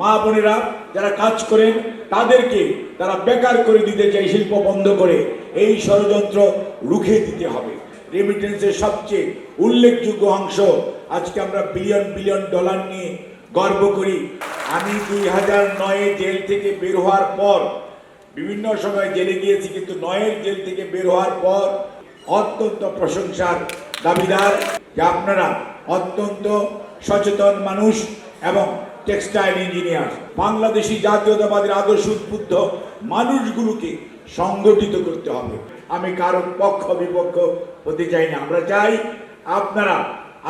মা বোনেরা যারা কাজ করেন, তাদেরকে তারা বেকার করে দিতে চাই শিল্প বন্ধ করে। এই ষড়যন্ত্র রুখে দিতে হবে। রেমিটেন্সের সবচেয়ে উল্লেখযোগ্য অংশ, আজকে আমরা বিলিয়ন বিলিয়ন ডলার নিয়ে গর্ব করি। আমি দুই হাজার নয়ে জেল থেকে বের হওয়ার পর, বিভিন্ন সময় জেলে গিয়েছি, কিন্তু নয়ের জেল থেকে বের হওয়ার পর অত্যন্ত প্রশংসার দাবিদার যে আপনারা অত্যন্ত সচেতন মানুষ এবং টেক্সটাইল ইঞ্জিনিয়ার, বাংলাদেশি জাতীয়তাবাদের আদর্শ উদ্বুদ্ধ মানুষগুলোকে সংগঠিত করতে হবে। আমি কারও পক্ষ, বিপক্ষ হতে চাই না। আমরা চাই আপনারা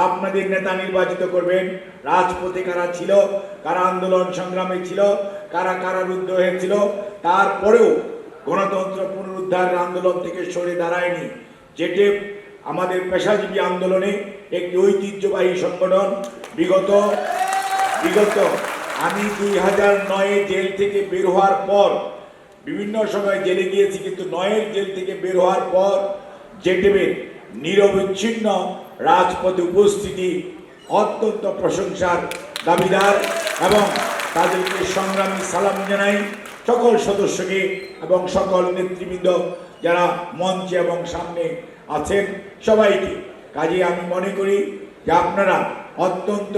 আপনাদের নেতা নির্বাচিত করবেন। রাজপথে কারা ছিল, কারা আন্দোলন সংগ্রামে ছিল, কারা কারারুদ্ধ হয়েছিল, তারপরেও গণতন্ত্র পুনরুদ্ধারের আন্দোলন থেকে সরে দাঁড়ায়নি। যেটি আমাদের পেশাজীবী আন্দোলনে একটি ঐতিহ্যবাহী সংগঠন, বিগত বিগত আমি দুই হাজার নয়ে জেল থেকে বের হওয়ার পর, বিভিন্ন সময় জেলে গিয়েছি, কিন্তু নয়ের জেল থেকে বের হওয়ার পর জেটেবের নিরবচ্ছিন্ন রাজপথে উপস্থিতি অত্যন্ত প্রশংসার দাবিদার এবং তাদেরকে সংগ্রামী সালাম জানাই সকল সদস্যকে এবং সকল নেতৃবৃন্দ যারা মঞ্চে এবং সামনে আছেন সবাইকে। কাজে আমি মনে করি যে আপনারা অত্যন্ত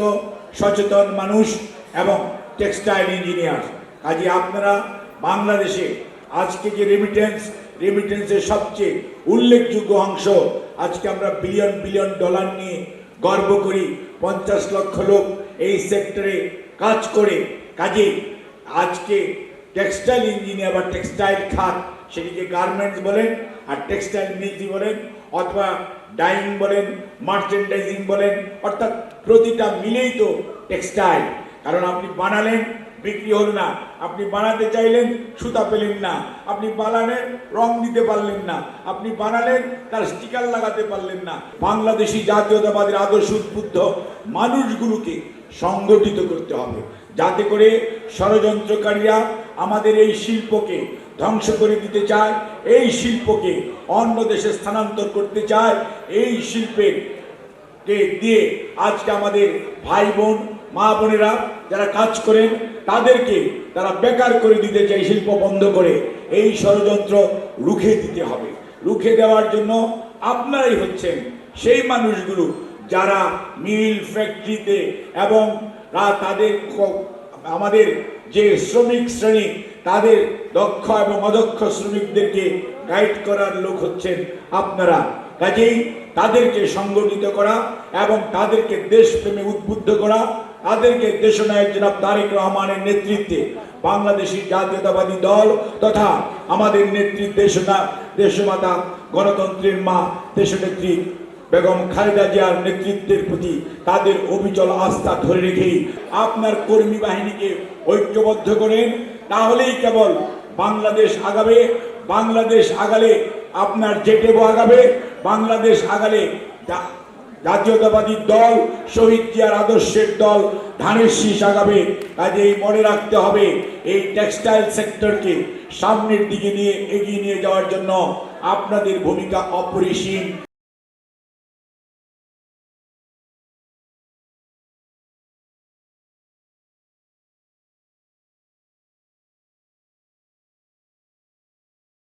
সচেতন মানুষ এবং টেক্সটাইল ইঞ্জিনিয়ার। কাজে আপনারা বাংলাদেশে আজকে যে রেমিটেন্স রেমিটেন্সের সবচেয়ে উল্লেখযোগ্য অংশ, আজকে আমরা বিলিয়ন বিলিয়ন ডলার নিয়ে গর্ব করি। পঞ্চাশ লক্ষ লোক এই সেক্টরে কাজ করে। কাজে আজকে টেক্সটাইল ইঞ্জিনিয়ার বা টেক্সটাইল খাত, সেটিকে গার্মেন্টস বলেন আর টেক্সটাইল মিলজি বলেন, অথবা ডাইং বলেন মার্চেন্ডাইজিং বলেন, অর্থাৎ প্রতিটা মিলেই তো টেক্সটাইল কারণ আপনি বানালেন, বিক্রি হল না। আপনি বানাতে চাইলেন, সুতা পেলেন না। আপনি বানালেন, রং দিতে পারলেন না। আপনি বানালেন, তার স্টিকার লাগাতে পারলেন না। বাংলাদেশি জাতীয়তাবাদের আদর্শ উদ্বুদ্ধ মানুষগুলোকে সংগঠিত করতে হবে। যাতে করে ষড়যন্ত্রকারীরা আমাদের এই শিল্পকে ধ্বংস করে দিতে চায়, এই শিল্পকে অন্য দেশে স্থানান্তর করতে চায়, এই শিল্পের কে দিয়ে আজকে আমাদের ভাই বোন, মা বোনেরা যারা কাজ করেন, তাদেরকে তারা বেকার করে দিতে চাই শিল্প বন্ধ করে। এই ষড়যন্ত্র রুখে দিতে হবে। রুখে দেওয়ার জন্য আপনারাই হচ্ছেন সেই মানুষগুলো যারা মিল ফ্যাক্টরিতে এবং তাদের আমাদের যে শ্রমিক শ্রেণি, তাদের দক্ষ এবং অদক্ষ শ্রমিকদেরকে গাইড করার লোক হচ্ছেন আপনারা। কাজেই তাদেরকে সংগঠিত করা এবং তাদেরকে দেশপ্রেমে উদ্বুদ্ধ করা, তাদেরকে দেশনায়ক জনাব তারেক রহমানের নেতৃত্বে বাংলাদেশি জাতীয়তাবাদী দল তথা আমাদের নেত্রী দেশনা, দেশমাতা গণতন্ত্রের মা, দেশনেত্রী বেগম খালেদা জিয়ার নেতৃত্বের প্রতি তাদের অবিচল আস্থা ধরে রেখেই আপনার কর্মী বাহিনীকে ঐক্যবদ্ধ করেন, তাহলেই কেবল বাংলাদেশ আগাবে, বাংলাদেশ আগালে আপনার জেটেবো আগাবে, বাংলাদেশ আগালে জাতীয়তাবাদী দল, শহীদ জিয়ার আদর্শের দল ধানের শীষ আগাবে। কাজেই মনে রাখতে হবে, এই টেক্সটাইল সেক্টরকে সামনের দিকে নিয়ে এগিয়ে নিয়ে যাওয়ার জন্য আপনাদের ভূমিকা অপরিসীম।